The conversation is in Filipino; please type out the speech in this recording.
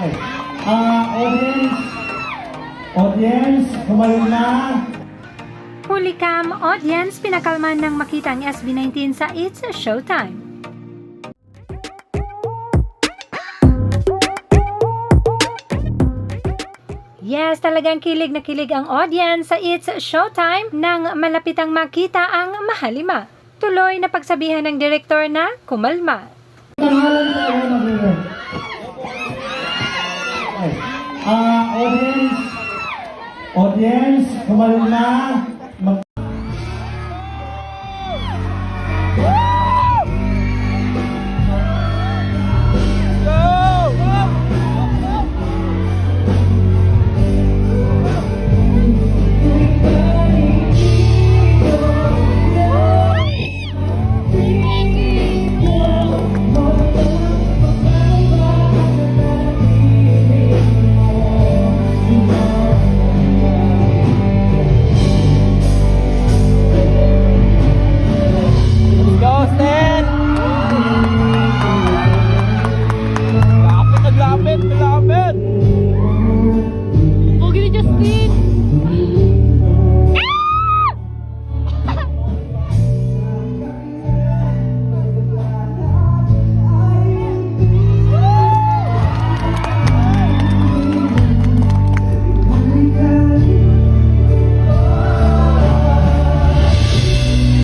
Ah, audience, audience, kumalma. Huli cam audience pinakalman ng makita ang SB19 sa It's Showtime. Yes, talagang kilig na kilig ang audience sa It's Showtime nang malapit ang makita ang mahalima. Tuloy na pagsabihan ng direktor na kumalma. Na Yes. Uh, audience, audience, kumalong na.